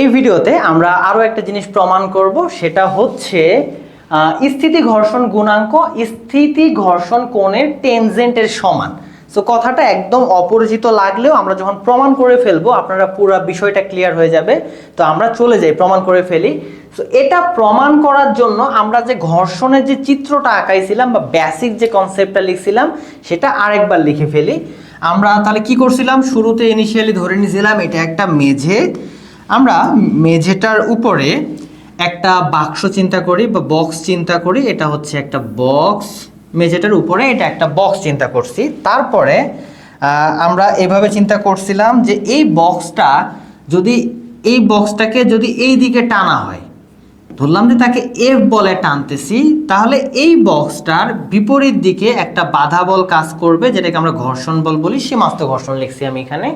এই ভিডিওতে আমরা আরও একটা জিনিস প্রমাণ করব, সেটা হচ্ছে স্থিতি ঘর্ষণ গুণাঙ্ক স্থিতি ঘর্ষণ কোণের টেনজেন্টের সমান। সো কথাটা একদম অপরিচিত লাগলেও আমরা যখন প্রমাণ করে ফেলব, আপনারা পুরো বিষয়টা ক্লিয়ার হয়ে যাবে। তো আমরা চলে যাই, প্রমাণ করে ফেলি। সো এটা প্রমাণ করার জন্য আমরা যে ঘর্ষণের যে চিত্রটা আঁকাইছিলাম বা বেসিক যে কনসেপ্টটা লিখছিলাম, সেটা আরেকবার লিখে ফেলি। আমরা তাহলে কি করছিলাম? শুরুতে ইনিশিয়ালি ধরে নিয়েছিলাম এটা একটা মেঝে। আমরা মেঝেটার উপরে একটা বাক্স চিন্তা করি বা বক্স চিন্তা করি, এটা হচ্ছে একটা বক্স মেঝেটার উপরে এটা একটা বক্স চিন্তা করছি। তারপরে আমরা এভাবে চিন্তা করছিলাম যে এই বক্সটা যদি, এই বক্সটাকে যদি এই দিকে টানা হয়, ধরলাম যে তাকে এফ বলে টানতেছি, তাহলে এই বক্সটার বিপরীত দিকে একটা বাধা বল কাজ করবে, যেটাকে আমরা ঘর্ষণ বল বলি, সীমাস্ত ঘর্ষণ লিখছি আমি এখানে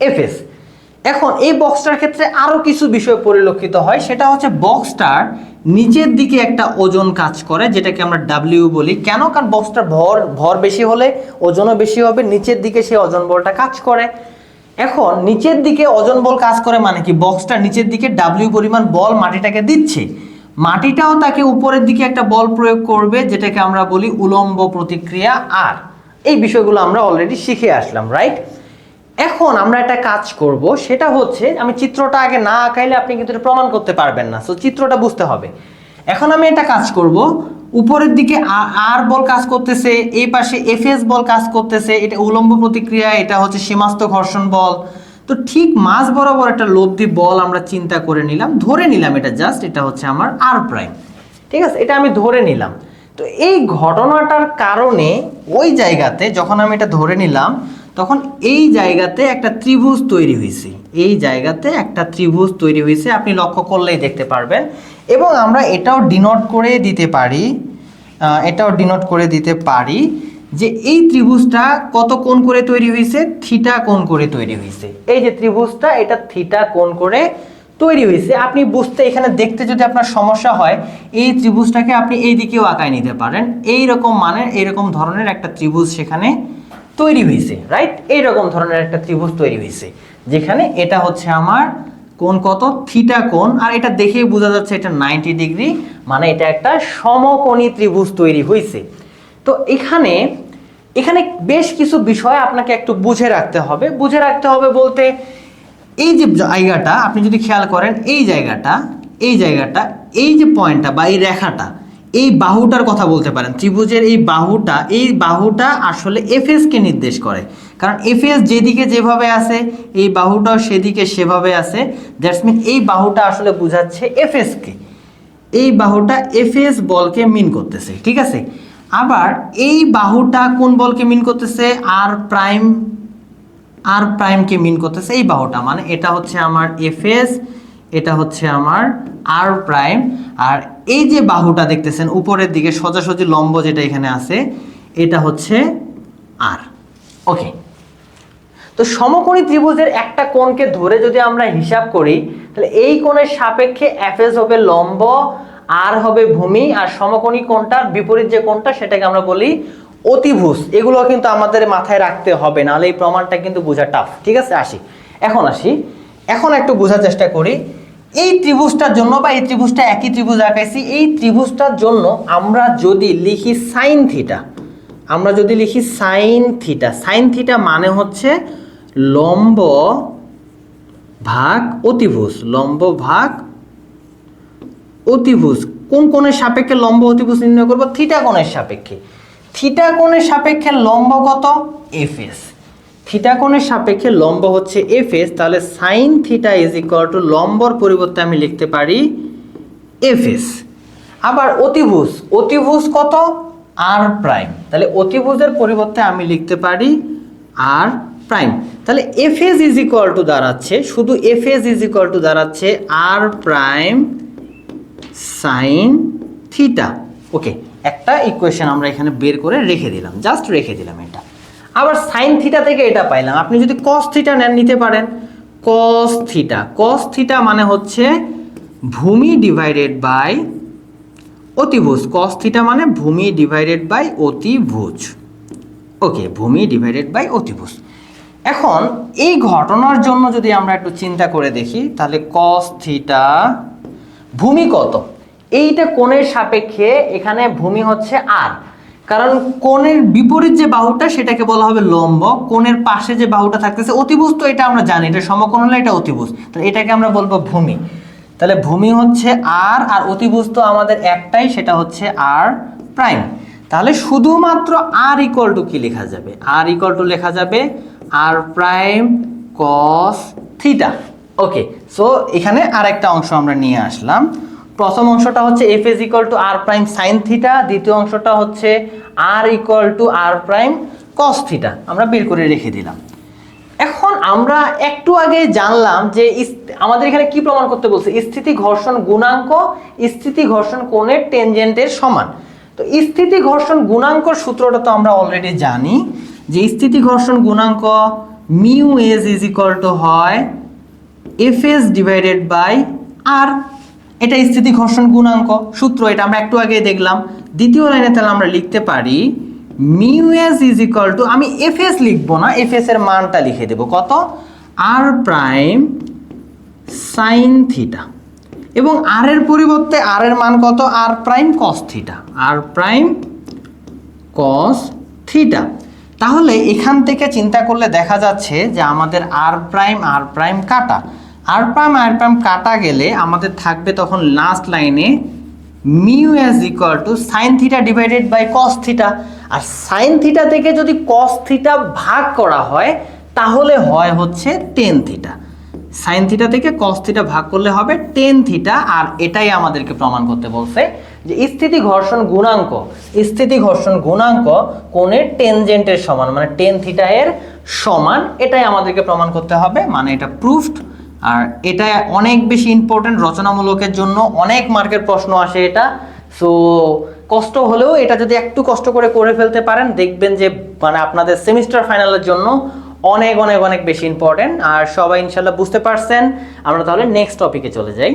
এফএস এখন এই বক্সটার ক্ষেত্রে আরও কিছু বিষয় পরিলক্ষিত হয়। সেটা হচ্ছে বক্সটার নিচের দিকে একটা ওজন কাজ করে, যেটাকে আমরা ডাব্লিউ বলি। কেন? কারণ বক্সটার ভর ভর বেশি হলে ওজনও বেশি হবে, নিচের দিকে সেই ওজন বলটা কাজ করে। এখন নিচের দিকে ওজন বল কাজ করে মানে কি? বক্সটা নিচের দিকে ডাব্লিউ পরিমাণ বল মাটিটাকে দিচ্ছে। মাটিটাও তাকে উপরের দিকে একটা বল প্রয়োগ করবে, যেটাকে আমরা বলি উলম্ব প্রতিক্রিয়া আর এই বিষয়গুলো আমরা অলরেডি শিখে আসলাম রাইট এখন আমরা একটা কাজ করব, সেটা হচ্ছে আমি চিত্রটা আগে না আঁকাইলে আপনি কিন্তু এটা প্রমাণ করতে পারবেন না। সো চিত্রটা বুঝতে হবে। এখন আমি একটা কাজ করব, উপরের দিকে আর বল কাজ করতেছে, এই পাশে এফএস বল কাজ করতেছে, এটা উলম্ব প্রতিক্রিয়া, এটা হচ্ছে সীমাস্ত ঘর্ষণ বল। তো ঠিক মাঝ বরাবর একটা লব্ধি বল আমরা চিন্তা করে নিলাম, ধরে নিলাম এটা জাস্ট, এটা হচ্ছে আমার আর প্রাইম। ঠিক আছে? এটা আমি ধরে নিলাম। তো এই ঘটনাটার কারণে ওই জায়গাতে যখন আমি এটা ধরে নিলাম তখন এই জায়গাতে একটা ত্রিভুজ তৈরি হয়েছে। এই জায়গাতে একটা ত্রিভুজ তৈরি হয়েছে, আপনি লক্ষ্য করলেই দেখতে পারবেন। এবং আমরা এটাও ডিনোট করে দিতে পারি এটাও ডিনোট করে দিতে পারি যে এই ত্রিভুজটা কত কোণ করে তৈরি হয়েছে? থিটা কোণ করে তৈরি হয়েছে। এই যে ত্রিভুজটা, এটা থিটা কোণ করে তৈরি হয়েছে। আপনি বুঝতে, এখানে দেখতে যদি আপনার সমস্যা হয়, এই ত্রিভুজটাকে আপনি এই দিকেও আঁকায় নিতে পারেন। এই রকম মানের, এইরকম ধরনের একটা ত্রিভুজ সেখানে তৈরি হয়েছে রাইট এই রকম ধরনের একটা ত্রিভুজ তৈরি হয়েছে যেখানে এটা হচ্ছে আমার কোন কত? থিটা কোণ, আর এটা দেখেই বোঝা যাচ্ছে এটা নাইনটি ডিগ্রি মানে এটা একটা সমকোণী ত্রিভুজ তৈরি হয়েছে তো এখানে এখানে বেশ কিছু বিষয় আপনাকে একটু বুঝে রাখতে হবে। বুঝে রাখতে হবে বলতে, এই যে জায়গাটা, আপনি যদি খেয়াল করেন, এই জায়গাটা এই জায়গাটা, এই যে পয়েন্টটা বা এই রেখাটা এই বাহুটার কথা বলতে পারেন। ত্রিভুজের এই বাহুটা এই বাহুটা আসলে এফএসকে নির্দেশ করে। কারণ এফএস যেদিকে যেভাবে আছে, এই বাহুটাও সেদিকে সেভাবে আছে। দ্যাটস মিন এই বাহুটা আসলে বোঝাচ্ছে এফএসকে এই বাহুটা এফএস বলকে মিন করতেছে, ঠিক আছে? আবার এই বাহুটা কোন বলকে মিন করতেছে? আর প্রাইম আর প্রাইমকে মিন করতেছে এই বাহুটা। মানে এটা হচ্ছে আমার এফএস এটা হচ্ছে আমার আর প্রাইম আর এই যে বাহুটা দেখতেছেন, উপরের দিকে সোজাসুজি লম্ব যেটা এখানে আছে, এটা হচ্ছে আর ওকে তো সমকোণী ত্রিভুজের একটা কোণকে ধরে যদি আমরা হিসাব করি, তাহলে এই কোণের সাপেক্ষে এফএস হবে লম্ব আর হবে ভূমি, আর সমকোণী কোণটার বিপরীত যে কোণটা সেটাকে আমরা বলি অতিভুজ। এগুলো কিন্তু আমাদের মাথায় রাখতে হবে, নাহলে এই প্রমাণটা কিন্তু বোঝা টাফ ঠিক আছে, আসি। এখন আসি। এখন একটু বোঝার চেষ্টা করি এই ত্রিভুজটার জন্য বা এই ত্রিভুজটা একই ত্রিভুজ আঁকাইছি, এই ত্রিভুজটার জন্য আমরা যদি লিখি সাইন থিটা আমরা যদি লিখি সাইন থিটা সাইন থিটা মানে হচ্ছে লম্ব ভাগ অতিভুজ, লম্ব ভাগ অতিভুজ। কোন কোণের সাপেক্ষে লম্ব অতিভুজ নির্ণয় করব? থিটা কোণের সাপেক্ষে। থিটা কোণের সাপেক্ষে লম্ব কত? এফএস থিটা কোণের সাপেক্ষে লম্ব হচ্ছে এফএস তাহলে sine theta is equal to number পরিবর্তে আমি লিখতে পারি এফএস আবার অতিভুজ অতিভুজ কত? আর প্রাইম তাহলে অতিভুজের পরিবর্তে আমি লিখতে পারি আর প্রাইম তাহলে এফএস ইজ ইকুয়াল টু দাঁড়াচ্ছে, শুধু এফএস ইজ ইকুয়াল টু দাঁড়াচ্ছে R prime sine theta okay একটা ইকুয়েশন আমরা এখানে বের করে রেখে দিলাম জাস্ট রেখে দিলাম এটা। আবার সাইন থিটা থেকে এটা পাইলাম। আপনি যদি কস থিটা নেন, নিতে পারেন। কস থিটা কস থিটা মানে হচ্ছে ভূমি ডিভাইডেড বাই অতিভুজ। কস থিটা মানে ভূমি ডিভাইডেড বাই অতিভুজ। ওকে ভূমি ডিভাইডেড বাই অতিভুজ। এখন এই ঘটনার জন্য যদি আমরা একটু চিন্তা করে দেখি, তাহলে কস থিটা ভূমি কত? এইটা কোণের সাপেক্ষে এখানে ভূমি হচ্ছে আর কারণ কোণের বিপরীত যে বাহুটা, সেটাকে বলা হবে লম্ব। কোণের পাশে যে বাহুটা থাকতেছে অতিভুজ তো এটা আমরা জানি। এটা সমকোণ হলে এটা অতিভুজ তো এটাকে আমরা বলব ভূমি। তাহলে ভূমি হচ্ছে আর আর অতিভুজ তো আমাদের একটাই, সেটা হচ্ছে আর প্রাইম তাহলে শুধুমাত্র আর ইকুয়াল টু কি লেখা যাবে? আর ইকুয়াল টু লেখা যাবে R prime cos theta okay so এখানে আর একটা অংশ আমরা নিয়ে আসলাম। প্রথম অংশটা হচ্ছে F S equal to R prime sine theta দ্বিতীয় অংশটা হচ্ছে R equal to R prime cos theta আমরা বের করে রেখে দিলাম। এখন আমরা একটু আগে জানলাম যে আমাদের এখানে কি প্রমাণ করতে বলছে? স্থিতি ঘর্ষণ গুণাঙ্ক, স্থিতি ঘর্ষণ কোণের টেনজেন্টের সমান। তো স্থিতি ঘর্ষণ গুণাঙ্কর সূত্রটা তো আমরা অলরেডি জানি যে স্থিতি ঘর্ষণ গুণাঙ্ক mu S is equal to হয় F S divided by R এটা স্থিতি ঘর্ষণ গুণাঙ্ক সূত্র, এটা আমরা একটু আগে দেখলাম। দ্বিতীয় লাইনে তাহলে আমরা লিখতে পারি, মিউ ইজ ইকুয়াল টু, আমি এফ এস লিখব না, এফ এস এর মানটা লিখে দেবো। কত? R prime sine theta. এবং আর এর পরিবর্তে আর এর মান কত? R prime cos theta. R prime cos theta. তাহলে এখান থেকে চিন্তা করলে দেখা যাচ্ছে যে আমাদের আর প্রাইম আর প্রাইম কাটা। আর প্রাইম আর প্রাইম কাটা গেলে আমাদের থাকবে তখন লাস্ট লাইনে mu S equal to sine theta divided by cos theta R sine theta থেকে যদি কস থিটা ভাগ করা হয়, তাহলে হয় হচ্ছে টেন থিটা সাইন থিটা থেকে কস থিটা ভাগ করলে হবে টেন থিটা আর এটাই আমাদেরকে প্রমাণ করতে বলছে যে স্থিতি ঘর্ষণ গুণাঙ্ক। স্থিতি ঘর্ষণ গুণাঙ্ক কোণের টেনজেন্টের সমান মানে টেন থিটা এর সমান, এটাই আমাদেরকে প্রমাণ করতে হবে মানে এটা প্রুফড আর এটা অনেক বেশি ইম্পর্টেন্ট রচনামূলকের জন্য অনেক মার্কের প্রশ্ন আসে এটা। সো কষ্ট হলেও এটা যদি একটু কষ্ট করে করে ফেলতে পারেন, দেখবেন যে মানে আপনাদের সেমিস্টার ফাইনালের জন্য অনেক অনেক অনেক বেশি ইম্পর্টেন্ট আর সবাই ইনশাল্লাহ বুঝতে পারছেন। আমরা তাহলে নেক্সট টপিকে চলে যাই।